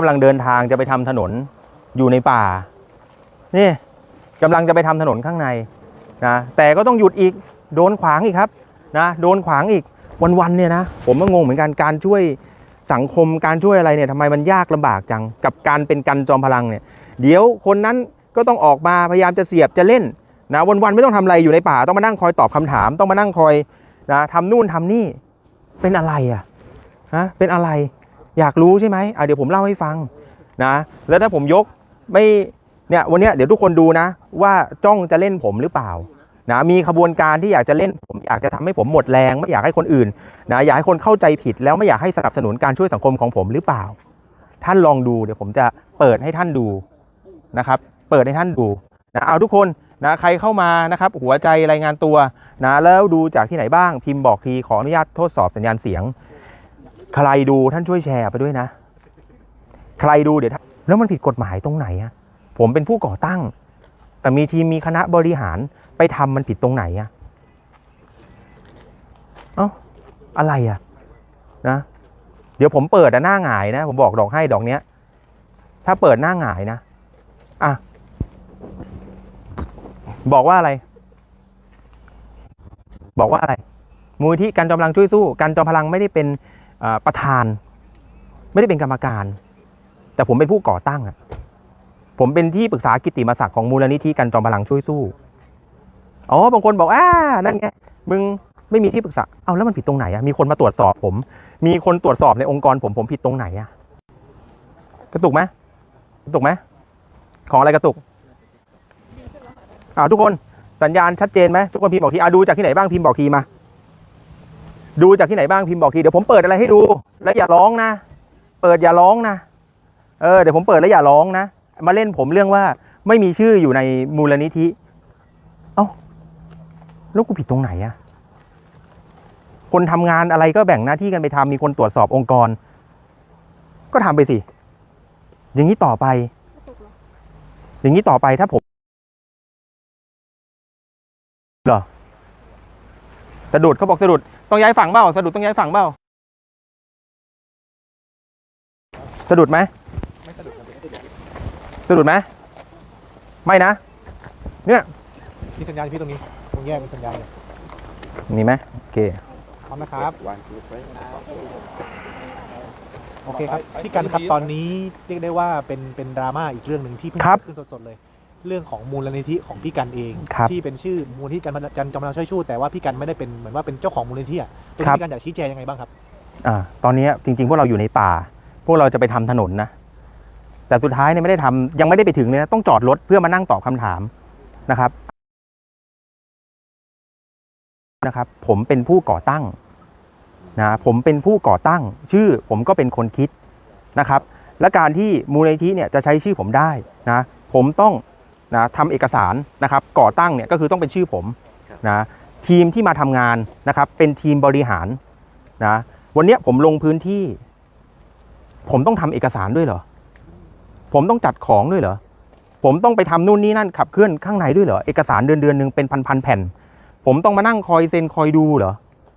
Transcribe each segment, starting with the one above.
กำลังเดินทางจะไปทำถนนอยู่ในป่า นี่กำลังจะไปทำถนนข้างในนะแต่ก็ต้องหยุดอีกโดนขวางอีกครับนะโดนขวางอีกวันๆเนี่ยนะผมก็งงเหมือนกันการช่วยสังคมการช่วยอะไรเนี่ยทำไมมันยากลำบากจังกับการเป็นกันจอมพลังเนี่ย เดี๋ยวคนนั้นก็ต้องออกมาพยายามจะเสียบจะเล่นนะวันๆไม่ต้องทำอะไรอยู่ในป่าต้องมานั่งคอยตอบคำถาม ต้องมานั่งคอยนะทำนู่นทำนี่เป็นอะไรอะฮะเป็นอะไร อยากรู้ใช่ไหมอะเดี๋ยวผมเล่าให้ฟังนะ แล้วถ้าผมยกไม่เนี่ยวันนี้เดี๋ยวทุกคนดูนะ ว่าจ้องจะเล่นผมหรือเปล่านะมีขบวนการที่อยากจะเล่นผมอยากจะทำให้ผมหมดแรงไม่อยากให้คนอื่นนะอยากให้คนเข้าใจผิดแล้วไม่อยากให้สนับสนุนการช่วยสังคมของผมหรือเปล่า ท่านลองดูเดี๋ยวผมจะเปิดให้ท่านดูนะครับ เปิดให้ท่านดูนะเอาทุกคนนะใครเข้ามานะครับหัวใจรายงานตัวนะแล้วดูจากที่ไหนบ้างพิมพ์บอกทีขออนุญาตทดสอบสัญญาณเสียง ใครดูท่านช่วยแชร์ไปด้วยนะ ใครดูเดี๋ยวแล้วมันผิดกฎหมายตรงไหนอะผมเป็นผู้ก่อตั้ง แต่มีทีมมีคณะบริหารไปทำมันผิดตรงไหนอะเอ้าอะไรอะนะ เดี๋ยวผมเปิดหน้าหงายนะ ผมบอกดอกให้ดอกเนี้ย ถ้าเปิดหน้าหงายนะอะบอกว่าอะไร บอกว่าอะไรมูลที่การจอมพลังช่วยสู้ การจอมพลังไม่ได้เป็น ประธาน ไม่ได้เป็นกรรมการ แต่ผมเป็นผู้ก่อตั้งอะผมเป็นที่ปรึกษากิตติมศักดิ์ของมูลนิธิการจอมพลังช่วยสู้อ๋อบางคนบอกอ่านั่นไงมึงไม่มีที่ปรึกษาเอาแล้วมันผิดตรงไหนอะมีคนมาตรวจสอบผม มีคนตรวจสอบในองค์กรผมผมผิดตรงไหนอะกระตุกไหมกระตุกไหมของอะไรกระตุกอ่าทุกคนสัญญาณชัดเจนไหมทุกคนพิมพ์บอกทีอ่าดูจากที่ไหนบ้างพิมพ์บอกทีมา ดูจากที่ไหนบ้างพิมพ์บอกทีเดี๋ยวผมเปิดอะไรให้ดู แล้วอย่าร้องนะ เปิดอย่าร้องนะ เออเดี๋ยวผมเปิดแล้วอย่าร้องนะ มาเล่นผมเรื่องว่าไม่มีชื่ออยู่ในมูลนิธิ เอ้าแล้วกูผิดตรงไหนอะคนทำงานอะไรก็แบ่งหน้าที่กันไปทำมีคนตรวจสอบองค์กร ก็ทำไปสิ อย่างนี้ต่อไป อย่างนี้ต่อไปถ้าผมเหรอ สะดุดเขาบอกสะดุดต้องย้ายฝั่งเปล่าสะดุดต้องย้ายฝั่งเปล่าสะดุดไหมสะดุดไหมไม่นะ เนี่ยมีสัญญาณพี่ตรงนี้ตรงแยกมีสัญญาณเลยมีไหมโอเคพร้อมนะครับโอเคครับพี่กันครับตอนนี้เรียกได้ว่าเป็นเป็นดราม่าอีกเรื่องหนึ่งที่เพิ่งครับเกิดขึ้นสดๆเลย เรื่องของมูลนิธิของพี่กันเองครับที่เป็นชื่อมูลนิธิกันกันจอมพลังช่วยชู้แต่ว่าพี่กันไม่ได้เป็นเหมือนว่าเป็นเจ้าของมูลนิธิอะตรงครับนี้พี่กันอยากชี้แจงยังไงบ้างครับอ่าตอนนี้จริง ๆ พวกเราอยู่ในป่า พวกเราจะไปทำถนนนะแต่สุดท้ายเนี่ยไม่ได้ทำยังไม่ได้ไปถึงเลยนะต้องจอดรถเพื่อมานั่งตอบคำถามนะครับนะครับ ผมเป็นผู้ก่อตั้งนะผมเป็นผู้ก่อตั้ง ชื่อผมก็เป็นคนคิดนะครับ และการที่มูลนิธิเนี่ยจะใช้ชื่อผมได้นะผมต้อง นะทำเอกสารนะครับก่อตั้งเนี่ยก็คือต้องเป็นชื่อผมนะทีมที่มาทำงานนะครับเป็นทีมบริหารนะวันเนี้ยผมลงพื้นที่ ผมต้องทำเอกสารด้วยเหรอ ผมต้องจัดของด้วยเหรอ ผมต้องไปทำนู่นนี่นั่นขับเคลื่อนข้างในด้วยเหรอเอกสารเดือนเดือนหนึ่งเป็นพันพันๆแผ่น ผมต้องมานั่งคอยเซ็นคอยดูเหรอ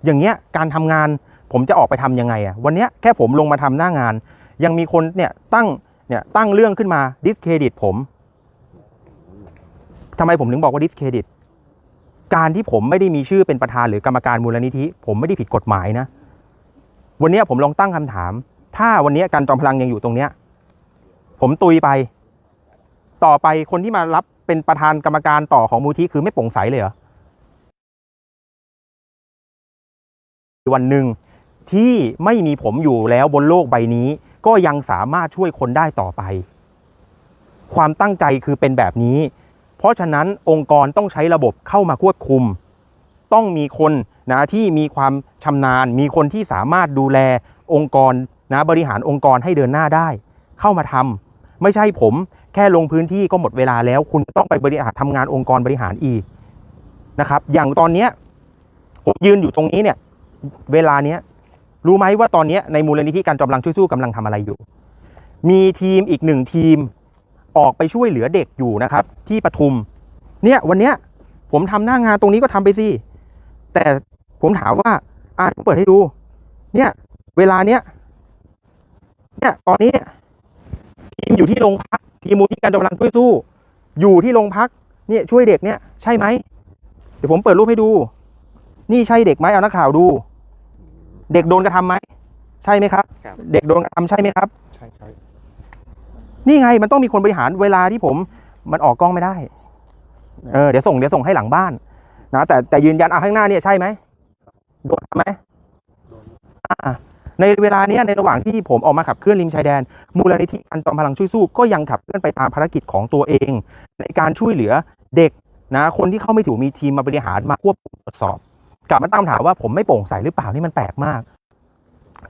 อย่างเงี้ยการทำงานผมจะออกไปทำยังไงอะวันเนี้ยแค่ผมลงมาทำหน้างาน ยังมีคนเนี่ยตั้งเนี่ยตั้งเรื่องขึ้นมาดิสเครดิตผม ทำไมผมถึงบอกว่าดิสเครดิต การที่ผมไม่ได้มีชื่อเป็นประธานหรือกรรมการมูลนิธิ ผมไม่ได้ผิดกฎหมายนะ วันนี้ผมลองตั้งคำถาม ถ้าวันนี้การจอมพลังยังอยู่ตรงเนี้ย ผมตุยไป ต่อไปคนที่มารับเป็นประธานกรรมการต่อของมูลที่คือไม่โปร่งใสเลยเหรอวันหนึ่งที่ไม่มีผมอยู่แล้วบนโลกใบนี้ ก็ยังสามารถช่วยคนได้ต่อไป ความตั้งใจคือเป็นแบบนี้ เพราะฉะนั้นองค์กรต้องใช้ระบบเข้ามาควบคุม ต้องมีคนนะที่มีความชำนาญ มีคนที่สามารถดูแลองค์กรนะบริหารองค์กรให้เดินหน้าได้ เข้ามาทำไม่ใช่ผมแค่ลงพื้นที่ก็หมดเวลาแล้ว คุณต้องไปบริหารทำงานองค์กรบริหารอีกนะครับ อย่างตอนเนี้ยผมยืนอยู่ตรงนี้เนี่ย เวลาเนี้ยรู้ไหมว่าตอนนี้ในมูลนิธิการจอมลังช่วยสู้กำลังทำอะไรอยู่ มีทีมอีกหนึ่งทีม ออกไปช่วยเหลือเด็กอยู่นะครับ ที่ปทุม เนี่ยวันเนี้ยผมทำหน้างานตรงนี้ก็ทำไปสิแต่ผมถามว่าอ่าเปิดให้ดู เนี่ย เวลาเนี้ยเนี่ยตอนนี้เนี่ยมอยู่ที่โรงพักทีมมูลที่การกำลังช่วยสู้ อยู่ที่โรงพักเนี่ยช่วยเด็กเนี่ย ใช่ไหมเดี๋ยวผมเปิดรูปให้ดู นี่ใช่เด็กไหมเอานักข่าวดู เด็กโดนกระทำไหมใช่ไหมครับครับเด็กโดนกระทำใช่ไหมครับ ใช่ใช่ นี่ไงมันต้องมีคนบริหารเวลาที่ผม มันออกกล้องไม่ได้ เออเดี๋ยวส่งเดี๋ยวส่งให้หลังบ้าน นะแต่แต่ยืนยันอะข้างหน้าเนี่ยใช่ไหมโดนทำไหมอะในเวลาเนี้ยในระหว่างที่ผมออกมาขับเคลื่อนริมชายแดน มูลนิธิการจอมพลังช่วยสู้ก็ยังขับเคลื่อนไปตามภารกิจของตัวเอง ในการช่วยเหลือเด็กนะคนที่เข้าไม่ถูกมีทีมมาบริหารมาควบคุมตรวจสอบ กลับมาตั้งคำถามว่าผมไม่โปร่งใสหรือเปล่านี่มันแปลกมาก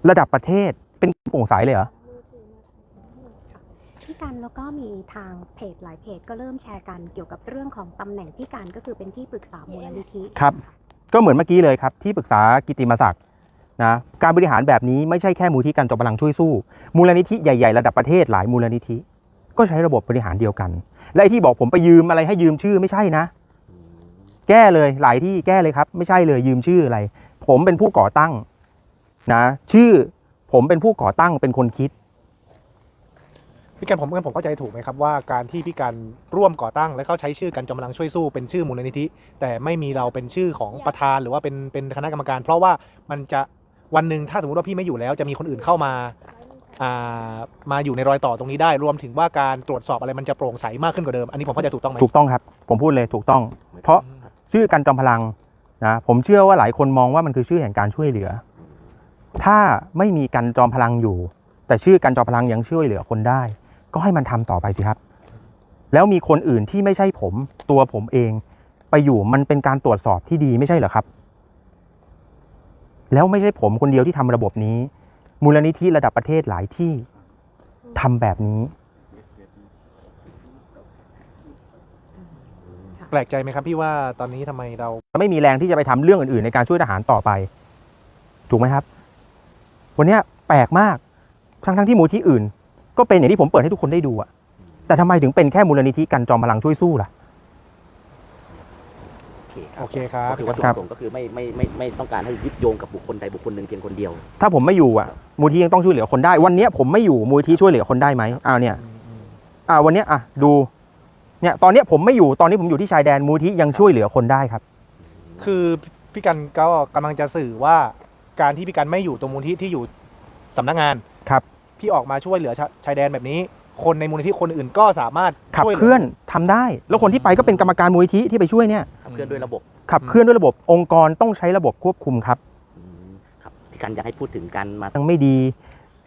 ระดับประเทศเป็นโปร่งใสเลยเหรอ พี่กันแล้วก็มีทางเพจหลายเพจก็เริ่มแชร์กันเกี่ยวกับเรื่องของตำแหน่งพี่กันก็คือเป็นที่ปรึกษามูลนิธิครับ ก็เหมือนเมื่อกี้เลยครับ ที่ปรึกษากิติมศักดิ์นะการบริหารแบบนี้ไม่ใช่แค่มูลที่การจอมพลังช่วยสู้ มูลนิธิใหญ่ๆระดับประเทศหลายมูลนิธิ ก็ใช้ระบบบริหารเดียวกัน และไอที่บอกผมไปยืมอะไรให้ยืมชื่อไม่ใช่นะ แก้เลยหลายที่แก้เลยครับ ไม่ใช่เลยยืมชื่ออะไร ผมเป็นผู้ก่อตั้งนะ ชื่อผมเป็นผู้ก่อตั้งเป็นคนคิด พี่กันผมงั้นผมเข้าใจถูกไหมครับว่าการที่พี่กันร่วมก่อตั้ง และเขาใช้ชื่อกันจอมพลังช่วยสู้เป็นชื่อมูลนิธิ แต่ไม่มีเราเป็นชื่อของประธานหรือว่าเป็นเป็นคณะกรรมการ เพราะว่ามันจะวันหนึ่งถ้าสมมติว่าพี่ไม่อยู่แล้วจะมีคนอื่นเข้ามาอ่ามาอยู่ในรอยต่อตรงนี้ได้ รวมถึงว่าการตรวจสอบอะไรมันจะโปร่งใสมากขึ้นกว่าเดิมอันนี้ผมเข้าใจถูกต้องไหมถูกต้องครับ ผมพูดเลยถูกต้อง เพราะชื่อกันจอมพลังนะผมเชื่อว่าหลายคนมองว่ามันคือชื่อแห่งการช่วยเหลือ ถ้าไม่มีกันจอมพลังอยู่ แต่ชื่อกันจอมพลังยังช่วยเหลือคนได้ ก็ให้มันทำต่อไปสิครับ แล้วมีคนอื่นที่ไม่ใช่ผมตัวผมเอง ไปอยู่มันเป็นการตรวจสอบที่ดีไม่ใช่เหรอครับ แล้วไม่ใช่ผมคนเดียวที่ทำระบบนี้ มูลนิธิระดับประเทศหลายที่ทำแบบนี้ แปลกใจไหมครับพี่ว่าตอนนี้ทำไมเรา ไม่มีแรงที่จะไปทำเรื่องอื่นๆในการช่วยทหารต่อไป ถูกไหมครับ วันเนี้ยแปลกมากทั้งๆที่มูลที่อื่น ก็เป็นอย่างที่ผมเปิดให้ทุกคนได้ดูอะแต่ทำไมถึงเป็นแค่มูลนิธิกันจอมพลังช่วยสู้ล่ะ โอเคครับโอเคครับก็คือว่าจุดครับประสงค์ก็คือไม่ไม่ไม่ไม่ต้องการให้ยึดโยงกับบุคคลใดบุคคลหนึ่งเพียงคนเดียว ถ้าผมไม่อยู่อะมูลที่ยังต้องช่วยเหลือคนได้ วันเนี้ยผมไม่อยู่มูลที่ช่วยเหลือคนได้ไหมอ้าวเนี่ยอืมอืมอ่าวันเนี้ยอะดู เนี่ยตอนเนี้ยผมไม่อยู่ตอนนี้ผมอยู่ที่ชายแดนมูลที่ยังช่วยเหลือคนได้ครับ คือพี่กันก็กำลังจะสื่อว่าการที่พี่กันไม่อยู่ตรงมูลที่ที่อยู่สำนักงานครับ พี่ออกมาช่วยเหลือชาชายแดนแบบนี้ คนในมูลนิธิคนอื่นก็สามารถขับช่วยหลืเคลื่อนทำได้ แล้วคนที่ไปก็เป็นกรรมการมูลนิธิที่ไปช่วยเนี่ยขับเคลื่อนด้วยระบบขับเคลื่อนด้วยระบบองค์กรต้องใช้ระบบควบคุมครับอืมครับพี่กันอยากให้พูดถึงการมายังไม่ดี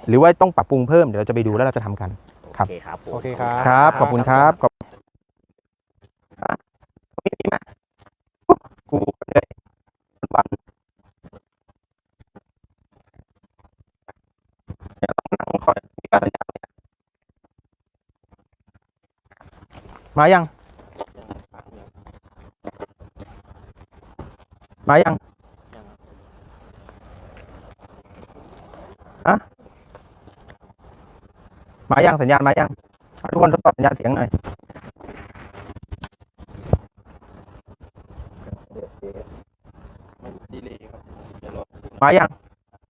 หรือว่าต้องปรับปรุงเพิ่มเดี๋ยวเราจะไปดูแล้วเราจะทำกันครับโอเคครับผม โอเคครับ ครับขอบคุณครับขอบอะมีไหมกูเลยวัน มายังมายังอะมายังสัญญาณมายังเอาทุกคนทดสอบสัญญาณเสียงหน่อยมายัง